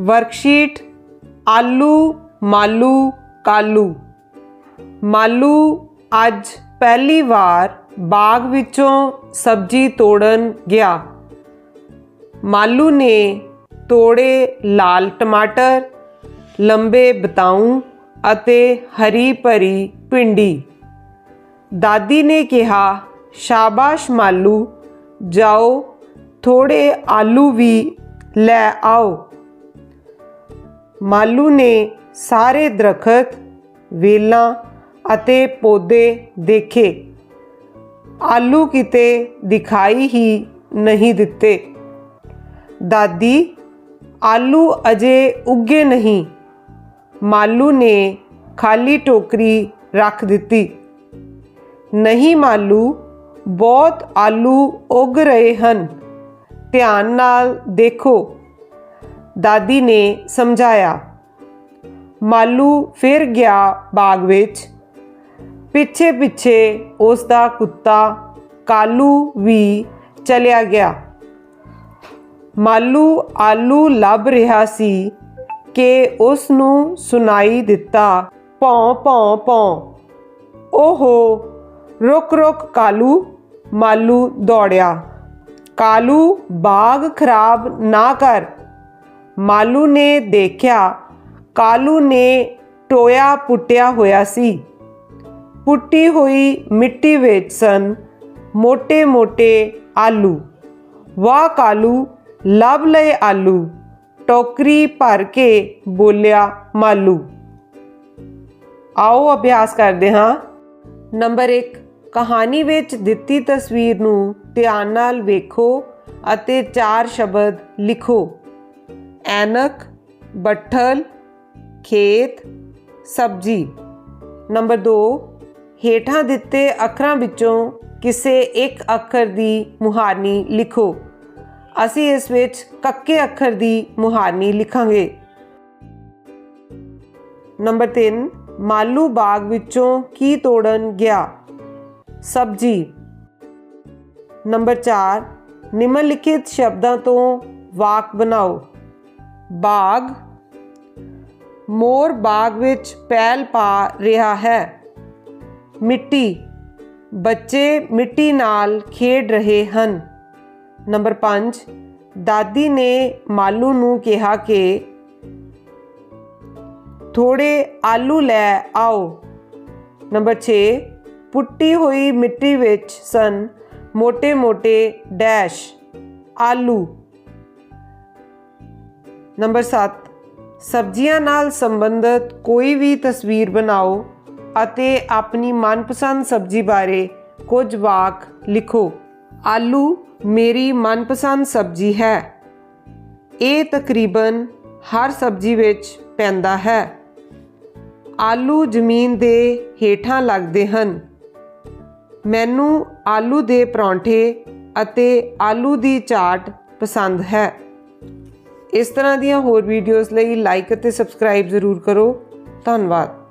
Worksheet, ਆਲੂ, ਮਾਲੂ, ਕਾਲੂ। ਮਾਲੂ ਅੱਜ ਪਹਿਲੀ ਵਾਰ ਬਾਗ ਵਿੱਚੋਂ ਸਬਜ਼ੀ ਤੋੜਨ ਗਿਆ। ਮਾਲੂ ਨੇ ਤੋੜੇ ਲਾਲ ਟਮਾਟਰ, ਲੰਬੇ ਬਤਾਉ ਅਤੇ ਹਰੀ ਭਰੀ ਭਿੰਡੀ। ਦਾਦੀ ਨੇ ਕਿਹਾ, ਸ਼ਾਬਾਸ਼ ਮਾਲੂ, ਜਾਓ ਥੋੜੇ ਆਲੂ ਵੀ ਲੈ ਆਓ। ਮਾਲੂ ਨੇ ਸਾਰੇ ਦਰਖਤ, ਵੇਲਾਂ ਅਤੇ ਪੌਦੇ ਦੇਖੇ। ਆਲੂ ਕਿਤੇ ਦਿਖਾਈ ਹੀ ਨਹੀਂ ਦਿੱਤੇ। ਦਾਦੀ, ਆਲੂ ਅਜੇ ਉੱਗੇ ਨਹੀਂ। ਮਾਲੂ ਨੇ ਖਾਲੀ ਟੋਕਰੀ ਰੱਖ ਦਿੱਤੀ। ਨਹੀਂ ਮਾਲੂ, ਬਹੁਤ ਆਲੂ ਉੱਗ ਰਹੇ ਹਨ। ਧਿਆਨ ਨਾਲ ਦੇਖੋ। ਦਾਦੀ ਨੇ ਸਮਝਾਇਆ। ਮਾਲੂ ਫਿਰ ਗਿਆ ਬਾਗ ਵਿੱਚ। ਪਿੱਛੇ ਪਿੱਛੇ ਉਸ ਦਾ ਕੁੱਤਾ ਕਾਲੂ ਵੀ ਚਲਿਆ ਗਿਆ। ਮਾਲੂ ਆਲੂ ਲੱਭ ਰਿਹਾ ਸੀ ਕਿ ਉਸ ਨੂੰ ਸੁਣਾਈ ਦਿੱਤਾ, ਭੌਂ ਭੌਂ ਭੌਂ। ਓਹੋ, ਰੁਕ ਰੁਕ ਕਾਲੂ, ਮਾਲੂ ਦੌੜਿਆ। ਕਾਲੂ, ਬਾਗ ਖਰਾਬ ਨਾ ਕਰ। ਮਾਲੂ ਨੇ ਦੇਖਿਆ, ਕਾਲੂ ਨੇ ਟੋਇਆ ਪੁੱਟਿਆ ਹੋਇਆ ਸੀ। ਪੁੱਟੀ ਹੋਈ ਮਿੱਟੀ ਵਿੱਚ ਸਨ ਮੋਟੇ ਮੋਟੇ ਆਲੂ। ਵਾਹ ਕਾਲੂ, ਲੱਭ ਲਏ ਆਲੂ। ਟੋਕਰੀ ਭਰ ਕੇ ਬੋਲਿਆ, ਮਾਲੂ। ਆਓ ਅਭਿਆਸ ਕਰਦੇ ਹਾਂ। ਨੰਬਰ 1 ਕਹਾਣੀ ਵਿੱਚ ਦਿੱਤੀ ਤਸਵੀਰ ਨੂੰ ਧਿਆਨ ਨਾਲ ਵੇਖੋ ਅਤੇ ਚਾਰ ਸ਼ਬਦ ਲਿਖੋ। ਐਨਕ, ਬੱਠਲ, ਖੇਤ, ਸਬਜੀ। ਨੰਬਰ 2 ਹੇਠਾਂ ਦਿੱਤੇ ਅੱਖਰਾਂ ਵਿੱਚੋਂ ਕਿਸੇ ਇੱਕ ਅੱਖਰ ਦੀ ਮੁਹਾਰਨੀ ਲਿਖੋ। ਅਸੀਂ ਇਸ ਵਿੱਚ ਕੱਕੇ ਅੱਖਰ ਦੀ ਮੁਹਾਰਨੀ ਲਿਖਾਂਗੇ। ਨੰਬਰ 3 ਮਾਲੂ ਬਾਗ ਵਿੱਚੋਂ ਕੀ ਤੋੜਨ ਗਿਆ? ਸਬਜੀ। ਨੰਬਰ 4 ਨਿਮਨਲਿਖਿਤ ਸ਼ਬਦਾਂ ਤੋਂ ਵਾਕ ਬਣਾਓ। ਬਾਗ, ਮੋਰ ਬਾਗ ਵਿੱਚ ਪੈਲ ਪਾ ਰਿਹਾ ਹੈ। ਮਿੱਟੀ, ਬੱਚੇ ਮਿੱਟੀ ਨਾਲ ਖੇਡ ਰਹੇ ਹਨ। ਨੰਬਰ 5 ਦਾਦੀ ਨੇ ਮਾਲੂ ਨੂੰ ਕਿਹਾ ਕਿ ਥੋੜੇ ਆਲੂ ਲੈ ਆਓ। ਨੰਬਰ 6 ਪੁੱਟੀ ਹੋਈ ਮਿੱਟੀ ਵਿੱਚ ਸਨ ਮੋٹے-ਮੋٹے ਡੈਸ਼, ਆਲੂ। ਨੰਬਰ 7 ਸਬਜ਼ੀਆਂ ਨਾਲ ਸੰਬੰਧਿਤ ਕੋਈ ਵੀ ਤਸਵੀਰ ਬਣਾਓ ਅਤੇ ਆਪਣੀ ਮਨਪਸੰਦ ਸਬਜ਼ੀ ਬਾਰੇ ਕੁਝ ਵਾਕ ਲਿਖੋ। ਆਲੂ ਮੇਰੀ ਮਨਪਸੰਦ ਸਬਜ਼ੀ ਹੈ। ਇਹ ਤਕਰੀਬਨ ਹਰ ਸਬਜ਼ੀ ਵਿੱਚ ਪੈਂਦਾ ਹੈ। ਆਲੂ ਜ਼ਮੀਨ ਦੇ ਹੇਠਾਂ ਲੱਗਦੇ ਹਨ। ਮੈਨੂੰ ਆਲੂ ਦੇ ਪਰੌਂਠੇ ਅਤੇ ਆਲੂ ਦੀ ਚਾਟ ਪਸੰਦ ਹੈ। ਇਸ ਤਰ੍ਹਾਂ ਦੀਆਂ ਹੋਰ ਵੀਡੀਓਜ਼ ਲਈ ਲਾਈਕ ਅਤੇ ਸਬਸਕ੍ਰਾਈਬ ਜ਼ਰੂਰ ਕਰੋ। ਧੰਨਵਾਦ।